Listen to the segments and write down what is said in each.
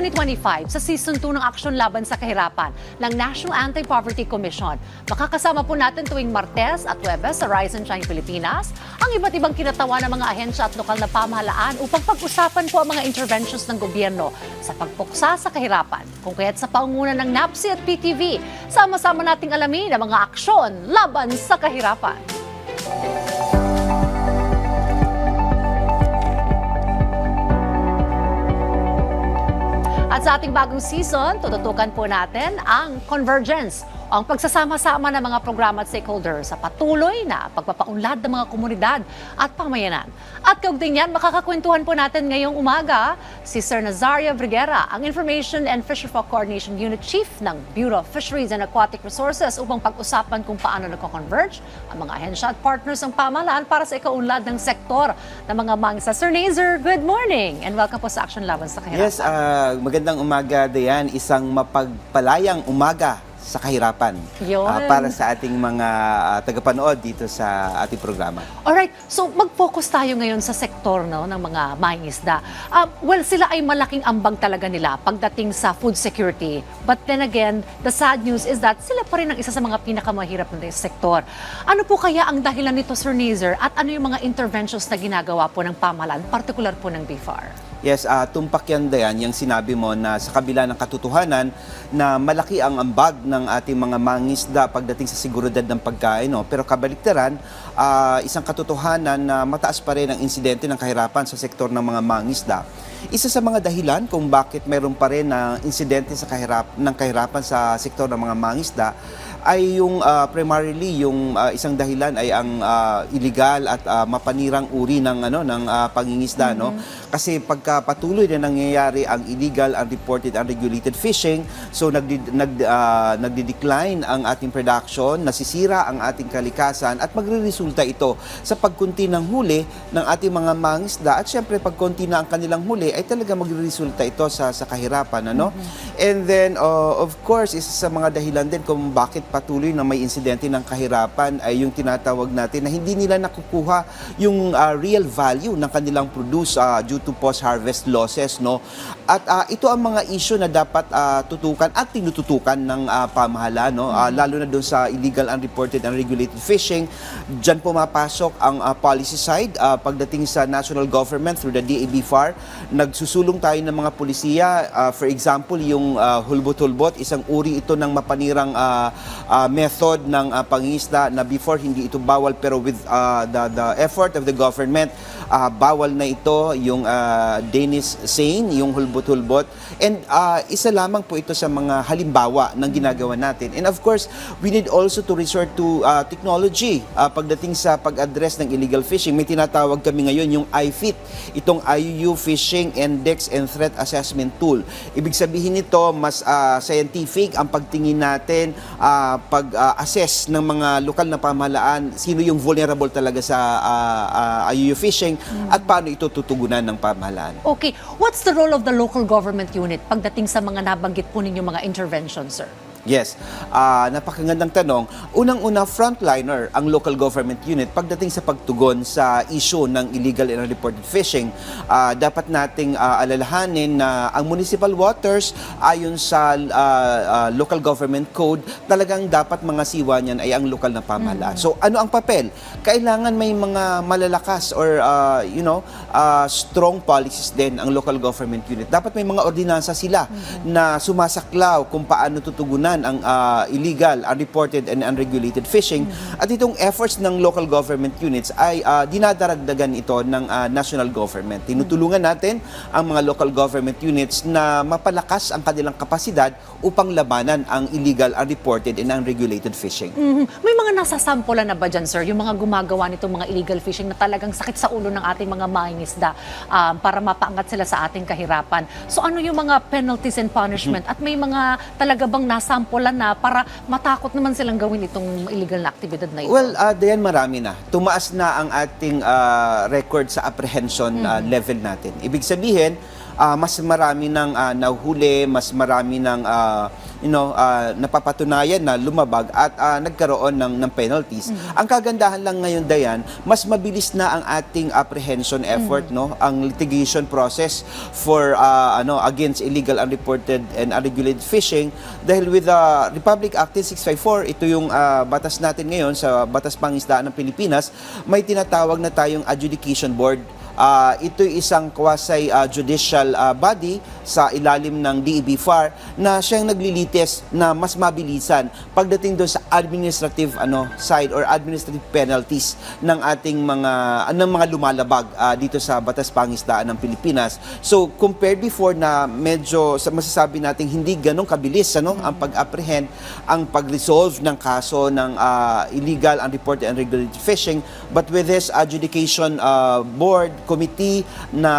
2025 sa Season 2 ng Aksyon Laban sa Kahirapan ng National Anti-Poverty Commission. Makakasama po natin tuwing Martes at Webes sa Rise and Shine Pilipinas ang iba't ibang kinatawa ng mga ahensya at lokal na pamahalaan upang pag-usapan po ang mga interventions ng gobyerno sa pagpuksa sa kahirapan. Kung kaya't sa paunguna ng NAPSI at PTV, sama-sama nating alamin ang mga aksyon laban sa kahirapan. Sa ating bagong season, tututukan po natin ang convergence ang pagsasama-sama ng mga programa at stakeholders sa patuloy na pagpapaunlad ng mga komunidad at pamayanan. At kaugnay niyan, makakakwentuhan po natin ngayong umaga si Sir Nazario Briguera, ang Information and Fisherfolk Coordination Unit Chief ng Bureau of Fisheries and Aquatic Resources upang pag-usapan kung paano nagko-converge ang mga ahensya at partners ng pamahalaan para sa ikaunlad ng sektor ng mga mangsa. Sir Nazer, good morning and welcome po sa Action Laban sa Kahirapan. Yes, ah, magandang umaga, Dayan. Isang mapagpalayang umaga sa kahirapan Yun. ah, para sa ating mga ah, tagapanood dito sa ating programa. Alright, so mag-focus tayo ngayon sa sektor no, ng mga mangingisda. Um, well, sila ay malaking ambag talaga nila pagdating sa food security. But then again, the sad news is that sila pa rin ang isa sa mga pinakamahirap na sektor. Ano po kaya ang dahilan nito, Sir Nazer? At ano yung mga interventions na ginagawa po ng pamahalaan, particular po ng BFAR? Yes, ah, tumpak yan, Dayan, yung sinabi mo na sa kabila ng katotohanan na malaki ang ambag ng ating mga mangisda pagdating sa seguridad ng pagkain. No? Pero kabaliktaran, ah, isang katotohanan na mataas pa rin ang insidente ng kahirapan sa sektor ng mga mangisda. Isa sa mga dahilan kung bakit mayroon pa rin na insidente sa kahirap, ng kahirapan sa sektor ng mga mangisda ay yung ah, primarily yung ah, isang dahilan ay ang ah, illegal at ah, mapanirang uri ng ano ng ah, pangingisda no? Kasi pagka patuloy na nangyayari ang illegal unreported unregulated fishing so nagdi, nag ah, nagdi-decline ang ating production nasisira ang ating kalikasan at magreresulta ito sa pagkunti ng huli ng ating mga mangisda. At syempre pagkunti na ang kanilang huli ay talaga magreresulta ito sa sa kahirapan ano? And then uh, of course isa sa mga dahilan din kung bakit patuloy na may insidente ng kahirapan ay yung tinatawag natin na hindi nila nakukuha yung uh, real value ng kanilang produce uh, due to post-harvest losses. No? At uh, ito ang mga issue na dapat uh, tutukan at tinututukan ng uh, pamahalaan. No? Uh, lalo na doon sa illegal, unreported, unregulated fishing. Diyan pumapasok ang uh, policy side uh, pagdating sa national government through the DAB-FAR. Nagsusulong tayo ng mga polisiya. Uh, for example, yung uh, hulbot-hulbot, isang uri ito ng mapanirang uh, uh, method ng uh, pangingisda na before hindi ito bawal pero with uh, the, the effort of the government, uh, bawal na ito yung uh, Danish seine, yung hulbot-hulbot. And uh, isa lamang po ito sa mga halimbawa ng ginagawa natin. And of course, we need also to resort to uh, technology uh, pagdating sa pag-address ng illegal fishing. May tinatawag kami ngayon yung IFIT, itong IUU Fishing Index and Threat Assessment Tool. Ibig sabihin nito, mas uh, scientific ang pagtingin natin, uh, pag-assess ng mga lokal na pamahalaan, sino yung vulnerable talaga sa uh, uh, IUU fishing at paano ito tutugunan ng pamahalaan. Okay, what's the role of the local government unit pagdating sa mga nabanggit po ninyo mga interventions, sir? Yes. Ah, napakagandang tanong. Unang-una, frontliner ang local government unit pagdating sa pagtugon sa issue ng illegal and unreported fishing. Ah, dapat nating ah, alalahanin na ang municipal waters ayon sa ah, ah, local government code, talagang dapat mga siwa niyan ay ang lokal na pamahalaan. So ano ang papel? Kailangan may mga malalakas or ah, you know, ah, strong policies din ang local government unit. Dapat may mga ordinansa sila na sumasaklaw kung paano tutugunan ang ah, illegal, unreported and unregulated fishing. At itong efforts ng local government units ay ah, dinadaragdagan ito ng ah, national government. Tinutulungan natin ang mga local government units na mapalakas ang kanilang kapasidad upang labanan ang illegal, unreported and unregulated fishing. Mhm. May mga nasasampulan na ba dyan, sir? Yung mga gumagawa nitong mga illegal fishing na talagang sakit sa ulo ng ating mga mangingisda um, para mapaangat sila sa ating kahirapan. So ano yung mga penalties and punishment? At may mga talaga bang nasampulan na para matakot naman silang gawin itong illegal na aktibidad na ito? Well, uh, Dayan, marami na. Tumaas na ang ating ah, record sa apprehension ah, level natin. Ibig sabihin, ah, mas marami ng ah, nahuhuli, mas marami ng ah, you know, ah, napapatunayan na lumabag at ah, nagkaroon ng, ng penalties. Ang kagandahan lang ngayon, Dayan, mas mabilis na ang ating apprehension effort, no? Ang litigation process for ah, ano against illegal, unreported, and unregulated fishing dahil with the Republic Act 654, ito yung ah, batas natin ngayon sa Batas Pangisdaan ng Pilipinas, may tinatawag na tayong adjudication board. Ah, ito isang quasi ah, judicial ah, body sa ilalim ng DEB FAR na siyang naglilitis na mas mabilisan pagdating doon sa administrative ano side or administrative penalties ng ating mga ng mga lumalabag ah, dito sa batas pangisdaan ng Pilipinas. So compared before na medyo sa masasabi nating hindi ganong kabilis ano ang pag-apprehend, ang pag-resolve ng kaso ng ah, illegal, unreported, and unregulated fishing, but with this adjudication ah, board committee na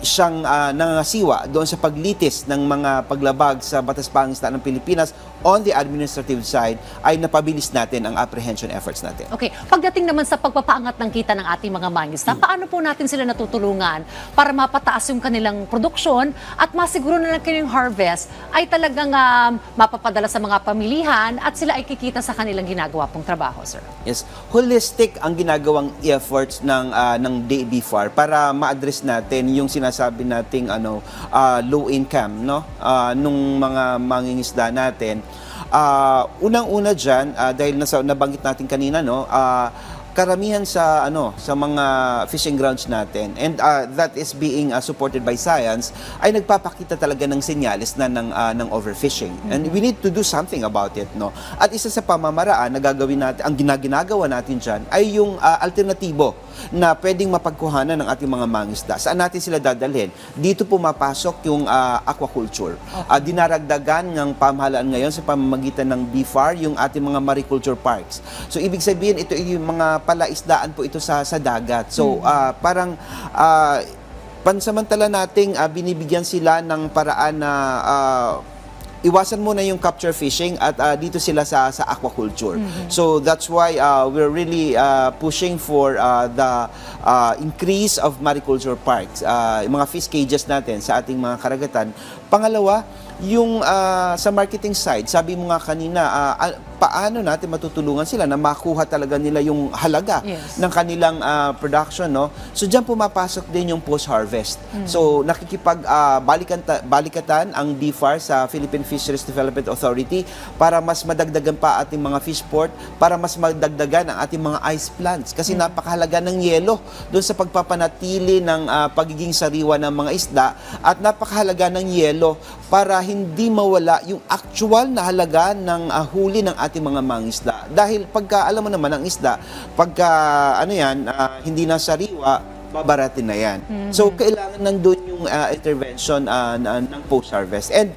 siyang ah, nangangasiwa doon sa paglitis ng mga paglabag sa batas pangisdaan ng Pilipinas on the administrative side ay napabilis natin ang apprehension efforts natin. Okay, pagdating naman sa pagpapaangat ng kita ng ating mga mangisda, paano po natin sila natutulungan para mapataas yung kanilang produksyon at masiguro na lang kanilang harvest ay talagang um, mapapadala sa mga pamilihan at sila ay kikita sa kanilang ginagawa pong trabaho, sir? Yes, holistic ang ginagawang efforts ng ah, ng DBFAR para ma-address natin yung sinasabi nating ano ah, low income no Ah, nung mga mangingisda natin. Ah, unang-una diyan dahil nasa nabanggit natin kanina no ah, karamihan sa ano sa mga fishing grounds natin. And ah, that is being ah, supported by science ay nagpapakita talaga ng senyales na ng ah, ng overfishing. And we need to do something about it no. At isa sa pamamaraan na gagawin natin ang ginaginagawa natin diyan ay yung ah, alternatibo na pwedeng mapagkuhanan ng ating mga mangisda. Saan natin sila dadalhin? Dito pumapasok yung ah, aquaculture. Ah, dinaragdagan ng pamahalaan ngayon sa pamamagitan ng BFAR yung ating mga mariculture parks. So ibig sabihin ito yung mga palaisdaan po ito sa sa dagat. So ah, parang ah, pansamantala nating ah, binibigyan sila ng paraan na ah, iwasan muna yung capture fishing at ah, dito sila sa sa aquaculture. So that's why ah, we're really ah, pushing for ah, the ah, increase of mariculture parks, ah, yung mga fish cages natin sa ating mga karagatan. Pangalawa, yung ah, sa marketing side, sabi mo nga kanina, ah, paano natin matutulungan sila na makuha talaga nila yung halaga Yes. ng kanilang ah, production no? So diyan pumapasok din yung post harvest so nakikipag ah, balikan balikatan ang DFAR sa Philippine Fisheries Development Authority para mas madagdagan pa ating mga fish port para mas madagdagan ang ating mga ice plants. Kasi napakahalaga ng yelo doon sa pagpapanatili ng ah, pagiging sariwa ng mga isda at napakahalaga ng yelo para hindi mawala yung actual na halaga ng ah, huli ng ating mga mangisda. Dahil pagka, alam mo naman, ang isda, pagka, ano yan, ah, hindi na sariwa, babaratin na yan. So, kailangan nandun yung ah, intervention na- ng post-harvest. And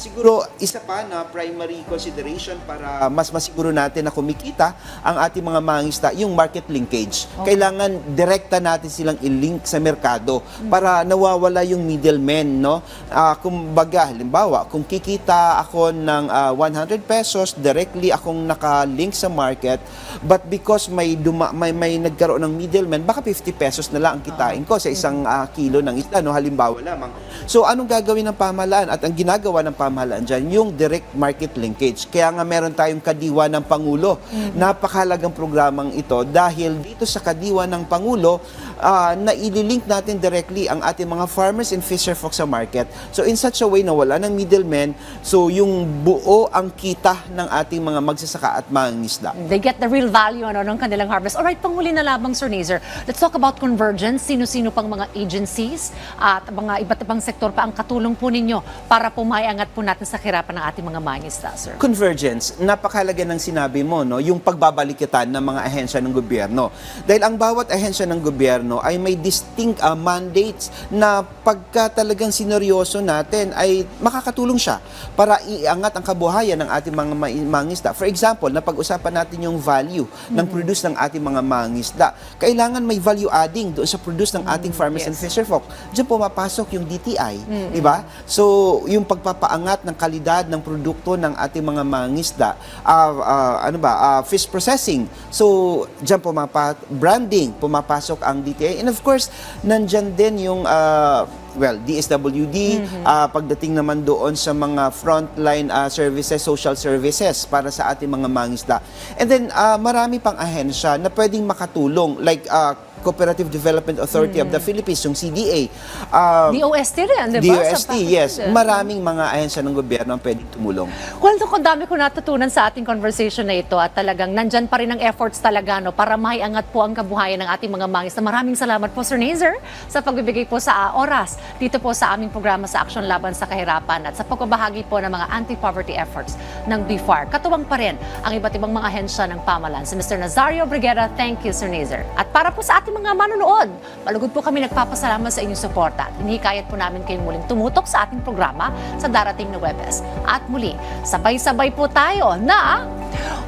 siguro, isa pa na primary consideration para mas masiguro natin na kumikita ang ating mga mangisda, yung market linkage. Kailangan direkta natin silang i-link sa merkado para nawawala yung middlemen, no? Ah, kumbaga, halimbawa, kung kikita ako ng ah, 100 pesos, directly akong naka-link sa market, but because may duma, may, may nagkaroon ng middleman, baka 50 pesos na lang ang kitain ko sa isang ah, kilo ng isda, no? Halimbawa lamang. So, anong gagawin ng pamahalaan? At ang ginagawa ng pamahalaan dyan, yung direct market linkage. Kaya nga meron tayong kadiwa ng Pangulo. Napakahalagang programang ito dahil dito sa kadiwa ng Pangulo, ah, na ililink natin directly ang ating mga farmers and fisher folks sa market. So in such a way na wala ng middlemen, so yung buo ang kita ng ating mga magsasaka at mangingisda. They get the real value ano, ng kanilang harvest. Alright, panghuli na lamang, Sir Nazer. Let's talk about convergence. Sino-sino pang mga agencies at mga iba't ibang sektor pa ang katulong po ninyo para po maiangat po natin sa kirapan ng ating mga mangisda, sir? Convergence, napakahalaga ng sinabi mo, no, yung pagbabalikitan ng mga ahensya ng gobyerno. Dahil ang bawat ahensya ng gobyerno ay may distinct ah, mandates na pagka talagang sineryoso natin ay makakatulong siya para iangat ang kabuhayan ng ating mga ma- mangisda. For example, napag-usapan natin yung value ng produce ng ating mga mangisda. Kailangan may value adding doon sa produce ng ating farmers and yes. fisherfolk. Diyan pumapasok yung DTI, di ba? So, yung pagpapaangat ng kalidad ng produkto ng ating mga mangisda, ah, ah, ano ba, ah, fish processing. So, diyan pumapa branding, pumapasok ang DTI. And of course, nandyan din yung ah, well, DSWD, ah, pagdating naman doon sa mga frontline ah, services, social services para sa ating mga mangisda. And then, ah, marami pang ahensya na pwedeng makatulong like ah, Cooperative Development Authority of the Philippines, yung CDA. Ah, DOST rin, di ba? DOST, yes. Maraming mga ahensya ng gobyerno ang pwedeng tumulong. Well, naku, dami ko natutunan sa ating conversation na ito at talagang nandyan pa rin ang efforts talaga no, para maiangat po ang kabuhayan ng ating mga mangis. Na maraming salamat po, Sir Nazer, sa pagbibigay po sa ah, oras dito po sa aming programa sa Aksyon Laban sa Kahirapan at sa pagbabahagi po ng mga anti-poverty efforts ng BFAR. Katuwang pa rin ang iba't ibang mga ahensya ng pamalan. Si Mr. Nazario Briguera, thank you, Sir Nazer. At para po sa ating mga manonood, malugod po kami nagpapasalamat sa inyong suporta. at Hinihikayat po namin kayong muling tumutok sa ating programa sa darating na Webes. At muli, sabay-sabay po tayo na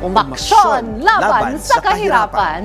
umaksyon laban, sa kahirapan.